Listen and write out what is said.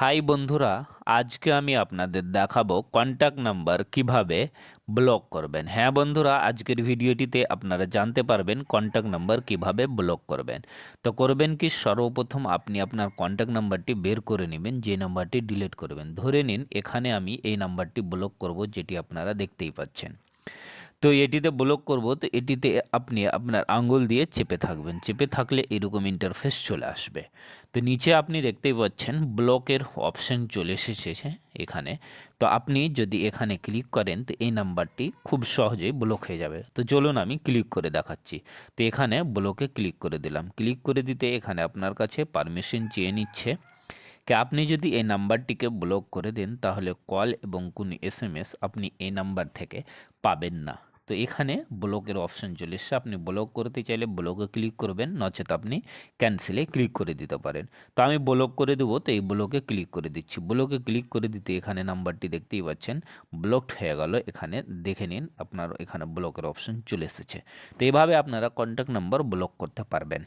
High বন্ধুরা, আজকে আমি আপনাদের দেখাবো কন্ট্যাক্ট নাম্বার কীভাবে ব্লক করবেন। হ্যাঁ বন্ধুরা, আজকের ভিডিওটিতে আপনারা জানতে পারবেন কন্ট্যাক্ট নাম্বার কীভাবে ব্লক করবেন। তো করবেন কি, সর্বপ্রথম আপনি আপনার কন্ট্যাক্ট নাম্বারটি বের করে নেবেন, যে নাম্বারটি ডিলিট করবেন। ধরে নিন, এখানে আমি এই নাম্বারটি ব্লক করব, যেটি আপনারা দেখতেই পাচ্ছেন। তো এটিতে ব্লক করব, তো এটিতে আপনি আপনার আঙ্গুল দিয়ে চেপে থাকবেন। চেপে থাকলে এরকম ইন্টারফেস চলে আসবে। তো নিচে আপনি দেখতেই পাচ্ছেন ব্লকের অপশন চলে এসেছে এখানে। তো আপনি যদি এখানে ক্লিক করেন, তো এই নাম্বারটি খুব সহজেই ব্লক হয়ে যাবে। তো চলুন আমি ক্লিক করে দেখাচ্ছি। তো এখানে ব্লকে ক্লিক করে দিলাম। ক্লিক করে দিতে এখানে আপনার কাছে পারমিশন চেয়ে নিচ্ছে। আপনি যদি এই নাম্বারটিকে ব্লক করে দেন, তাহলে কল এবং কোনো এস এম এস আপনি এই নাম্বার থেকে পাবেন না। তো এখানে ব্লকের অপশন চলে এসছে। আপনি ব্লক করতে চাইলে ব্লকে ক্লিক করবেন, নচেত আপনি ক্যান্সেলে ক্লিক করে দিতে পারেন। তো আমি ব্লক করে দেবো, তো এই ব্লকে ক্লিক করে দিচ্ছি। ব্লকে ক্লিক করে দিতে এখানে নাম্বারটি দেখতেই পাচ্ছেন ব্লকড হয়ে গেল। এখানে দেখে নিন আপনার এখানে ব্লকের অপশন চলে এসেছে। তো এইভাবে আপনারা কন্ট্যাক্ট নাম্বার ব্লক করতে পারবেন।